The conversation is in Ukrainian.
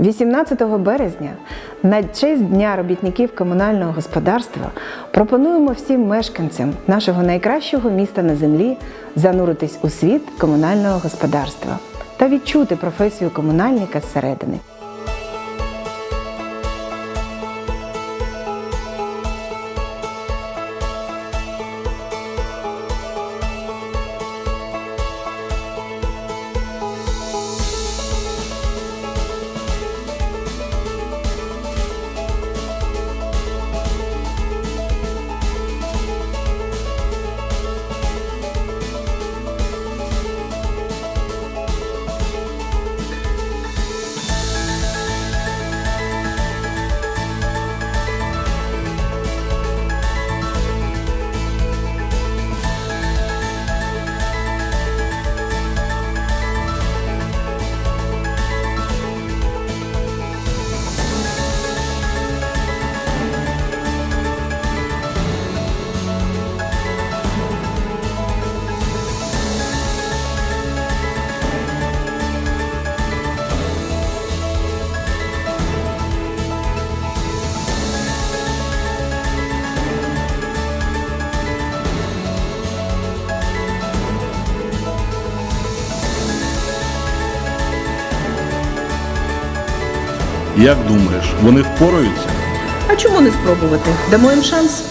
18 березня на честь Дня робітників комунального господарства пропонуємо всім мешканцям нашого найкращого міста на землі зануритись у світ комунального господарства та відчути професію комунальника зсередини. Як думаєш, вони впораються? А чому не спробувати? Дамо їм шанс.